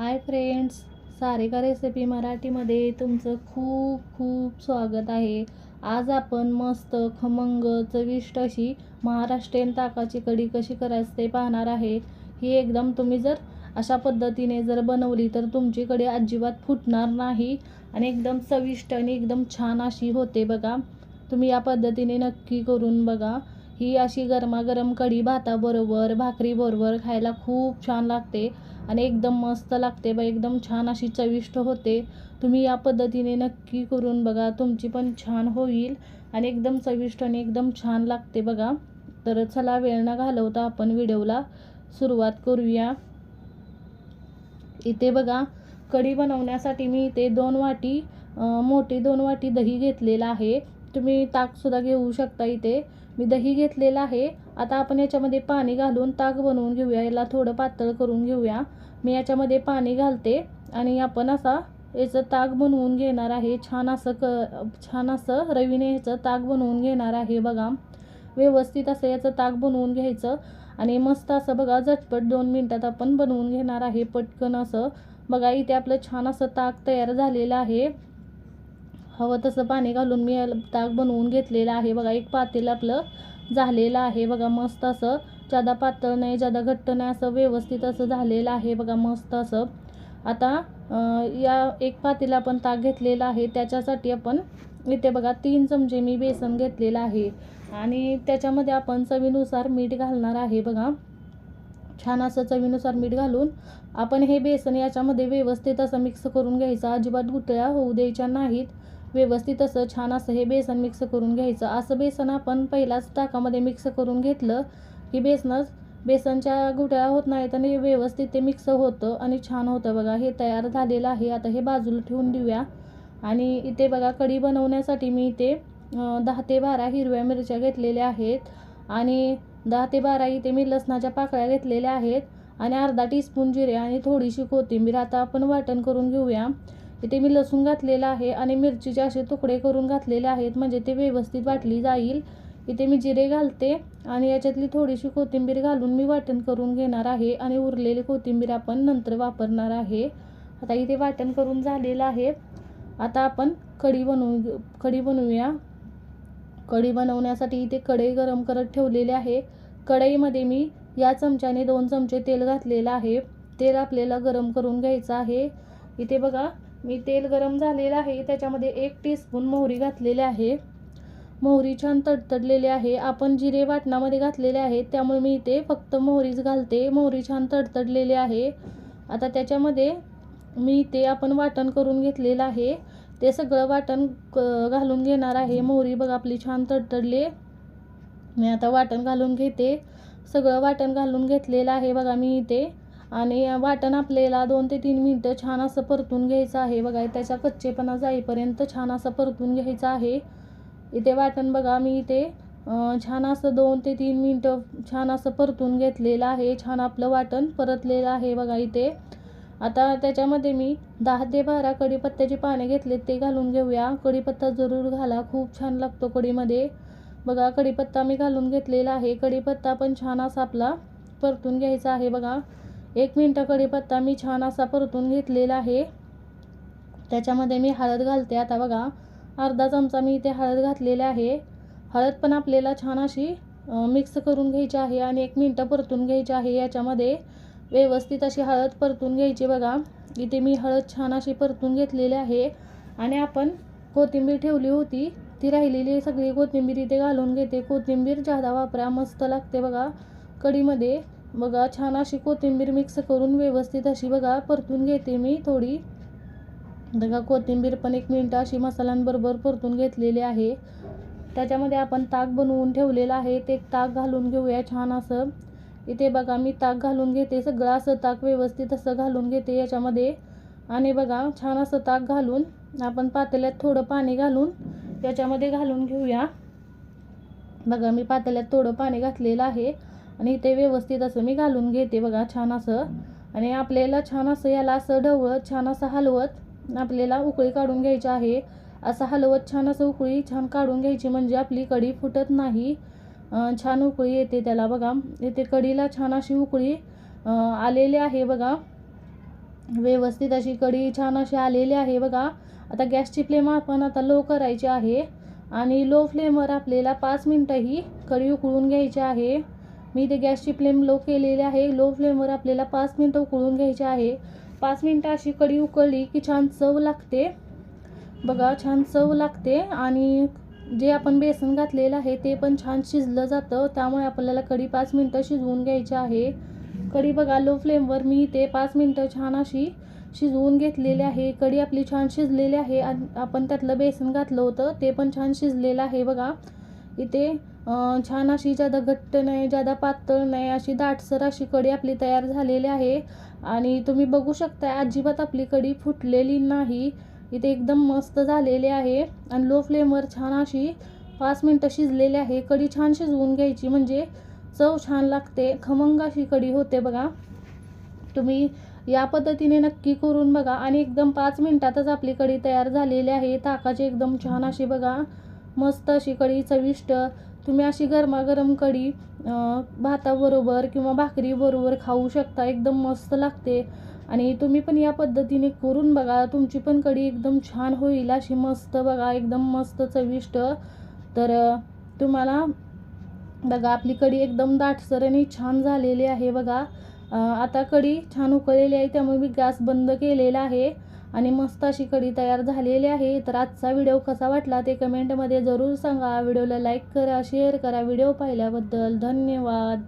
Hi friends Sarika recipe मराठीमध्ये तुमचं खूप खूप स्वागत आहे. आज आपण मस्त खमंग चविष्ट अशी महाराष्ट्रीयन ताकाची कढी कशी करायची ते पाहणार आहे ही एकदम तुम्ही जर अशा पद्धतीने जर बनवली तर तुमची कढी अजिबात फुटणार नाही आणि एकदम चविष्ट आणि एकदम छान अशी होते बघा. तुम्ही या पद्धतीने नक्की करून बघा. ही अशी गरमागरम कढी भाताबरोबर भाकरीबरोबर खायला खूप छान लागते. आणि एकदम मस्त लागते बा एकदम छान अशी चविष्ट होते. तुम्ही या पद्धतीने नक्की करून बघा तुमची पण छान होईल आणि एकदम चविष्ट आणि एकदम छान लागते बघा. तर चला वेळ न घालवता आपण व्हिडिओला सुरुवात करूया. इथे बघा कढी बनवण्यासाठी मी इथे दोन वाटी मोठी दोन वाटी दही घेतलेलं आहे. तुम्ही ताकसुद्धा घेऊ शकता इथे. मी दही घेतलेलं आहे आता आपण याच्यामध्ये पाणी घालून ताक बनवून घेऊया. याला थोडं पातळ करून घेऊया. मी याच्यामध्ये पाणी घालते आणि आपण असा याचं ताक बनवून घेणार आहे. छान असं क छान असं रवीने ह्याचं ताक बनवून घेणार आहे बघा. व्यवस्थित असं याचं ताक बनवून घ्यायचं. आणि मस्त असं बघा झटपट दोन मिनटात आपण बनवून घेणार आहे. पटकन असं. बघा इथे आपलं छान असं ताक तयार झालेलं आहे. हवं तसं पाणी घालून मी याला ताक बनवून घेतलेलं आहे. बघा एक पातेल आपलं झालेलं आहे. बघा मस्त असं जादा पातळ नाही जादा घट्ट नाही असं व्यवस्थित असं झालेलं आहे. बघा मस्त असं. आता या एक पातेला आपण ताक घेतलेला आहे. त्याच्यासाठी आपण इथे बघा तीन चमचे मी बेसन घेतलेलं आहे. आणि त्याच्यामध्ये आपण चवीनुसार मीठ घालणार आहे. बघा छान असं चवीनुसार मीठ घालून आपण हे बेसन याच्यामध्ये व्यवस्थित असं मिक्स करून घ्यायचं. अजिबात गुटळ्या होऊ द्यायच्या नाहीत. व्यवस्थित असं छान असं हे बेसन मिक्स करून घ्यायचं. असं बेसन आपण पहिलाच ताकामध्ये मिक्स करून घेतलं की बेसनच बेसनच्या गुठळ्या होत नाहीत आणि व्यवस्थित ते मिक्स होतं आणि छान होतं बघा. हे तयार झालेलं आहे. आता हे बाजूला ठेवून देऊया. आणि इथे बघा कढी बनवण्यासाठी मी इथे दहा ते बारा हिरव्या मिरच्या घेतलेल्या आहेत. आणि दहा ते बारा इथे मी लसणाच्या पाकळ्या घेतलेल्या आहेत. आणि अर्धा टीस्पून जिरे आणि थोडीशी कोथिंबीर. आता आपण वाटण करून घेऊया. इथे मी लसूण घातलेला आहे आणि मिरचीचे असे तुकडे करून घातलेले आहेत. म्हणजे ते व्यवस्थित वाटली जाईल. इथे मी जिरे घालते आणि याच्यातली थोडीशी कोथिंबीर घालून मी वाटण करून घेणार आहे आणि उरलेली कोथिंबीर आपण नंतर वापरणार आहे. आता इथे वाटण करून झालेलं आहे. आता आपण कढी बनवू कढी बनवूया. कढी बनवण्यासाठी इथे कढई गरम करत ठेवलेले आहे. कढईमध्ये मी या चमच्याने दोन चमचे तेल घातलेलं आहे. तेल आपल्याला गरम करून घ्यायचं आहे. इथे बघा मी तेल गरम झालेलं आहे त्याच्यामध्ये एक टीस्पून मोहरी घातलेली आहे. मोहरी छान तडतडलेली आहे. आपण जिरे वाटणामध्ये घातलेले आहेत त्यामुळे मी इथे फक्त मोहरीच घालते. मोहरी छान तडतडलेली आहे. आता त्याच्यामध्ये मी ते आपण वाटण करून घेतलेलं आहे. ते सगळं वाटण क- घालून घेणार आहे. मोहरी बघा आपली छान तडतडली. मी आता वाटण घालून घेते. सगळं वाटण घालून घेतलेलं आहे बघा मी इथे. आणि वाटण आपल्याला दोन ते तीन मिनटं छान असं परतून घ्यायचं आहे. बघा त्याच्या कच्चेपणा जाईपर्यंत छान असं परतून घ्यायचं आहे. इथे वाटण बघा मी इथे छान असं दोन ते तीन मिनटं छान असं परतून घेतलेलं आहे. छान आपलं वाटण परतलेलं आहे बघा इथे. आता त्याच्यामध्ये मी दहा ते बारा कढीपत्त्याचे पाने घेतले ते घालून घेऊया. कढीपत्ता जरूर घाला खूप छान लागतो कढीमध्ये. बघा कढीपत्ता मी घालून घेतलेला आहे. कढीपत्ता पण छान असा आपला परतून घ्यायचा आहे बघा. एक मिनटं कढीपत्ता मी छान असा परतून घेतलेला आहे. त्याच्यामध्ये मी हळद घालते. आता बघा अर्धा चमचा मी इथे हळद घातलेला आहे. हळद पण आपल्याला छान अशी मिक्स करून घ्यायची आहे आणि एक मिनटं परतून घ्यायची आहे. याच्यामध्ये व्यवस्थित अशी हळद परतून घ्यायची बघा. इथे मी हळद छान अशी परतून घेतलेली आहे. आणि आपण कोथिंबीर ठेवली होती. ती राहिलेली सगळी कोथिंबीर इथे घालून घेते. कोथिंबीर जादा वापरा. मस्त लागते बघा. कढीमध्ये बघा छान अशी कोथिंबीर मिक्स करून व्यवस्थित अशी बघा परतून घेते मी थोडी. बघा कोथिंबीर पण एक मिनटं अशी मसाल्यांबरोबर परतून घेतलेली आहे. त्याच्यामध्ये आपण ताक बनवून ठेवलेलं आहे. ते ताक घालून घेऊया छान असं. इथे बघा मी ताक घालून घेते. सगळं असं ताक व्यवस्थित असं घालून घेते याच्यामध्ये. आणि बघा छान असं ताक घालून आपण पातेल्यात थोडं पाणी घालून त्याच्यामध्ये घालून घेऊया. बघा मी पातेल्यात थोडं पाणी घातलेलं आहे. आणि ते व्यवस्थित असं मी घालून घेते बघा छान असं. आणि आपल्याला छान असं याला असं ढवळत छान असं हलवत आपल्याला उकळी काढून घ्यायची आहे. असं हलवत छान असं उकळी छान काढून घ्यायची म्हणजे आपली कढी फुटत नाही. छान उकळी येते त्याला बघा. इथे कढीला छान अशी उकळी आलेली आहे बघा. व्यवस्थित अशी कढी छान अशी आलेली आहे बघा. आता गॅसची फ्लेम आपण आता लो करायची आहे. आणि लो फ्लेमवर आपल्याला पाच मिनटं ही कढी उकळून घ्यायची आहे. मी इथे गॅसची फ्लेम लो केलेली आहे. लो फ्लेमवर आपल्याला पाच मिनटं उकळून घ्यायची आहे. पाच मिनटं अशी कढी उकळली की छान चव लागते. बघा छान चव लागते आणि जे आपण बेसन घातलेलं आहे ते पण छान शिजलं जातं. त्यामुळे आपल्याला कढी पाच मिनटं शिजवून घ्यायची आहे. कढी बघा लो फ्लेमवर मी ते पाच मिनटं छान अशी शिजवून घेतलेली आहे. कढी आपली छान शिजलेली आहे आणि आपण त्यातलं बेसन घातलं होतं ते पण छान शिजलेलं आहे बघा. इथे छान अशी जादा घट्ट नाही जादा पातळ नाही अशी दाटसर अशी कढी आपली तयार झालेली आहे. आणि तुम्ही बघू शकता अजिबात आपली कढी फुटलेली नाही. इथे एकदम मस्त झालेली आहे. आणि लो फ्लेमवर छान अशी पाच मिनटं शिजलेली आहे. कढी छान शिजवून घ्यायची म्हणजे चव छान लागते. खमंग अशी कढी होते बघा. तुम्ही या पद्धतीने नक्की करून बघा. आणि एकदम पाच मिनटातच आपली कढी तयार झालेली आहे. ताकाची एकदम छान अशी बघा. मस्त अशी कढी चविष्ट तुम्ही अशी गरमागरम कढी भाताबरोबर किंवा भाकरीबरोबर खाऊ शकता एकदम मस्त लागते. आणि तुम्ही पण या पद्धतीने करून बघा तुमची पण कढी एकदम छान होईल अशी मस्त बघा एकदम मस्त चविष्ट. तर तुम्हाला बघा आपली कढी एकदम दाटसर आणि छान झालेली आहे बघा. आता कढी छान उकळलेली आहे त्यामुळे मी गॅस बंद केलेला आहे. आणि मस्त अशी कढी तयार झालेली आहे. तर आजचा व्हिडिओ कसा वाटला ते कमेंटमध्ये जरूर सांगा. व्हिडिओला लाईक करा शेअर करा. व्हिडिओ पाहिल्याबद्दल धन्यवाद.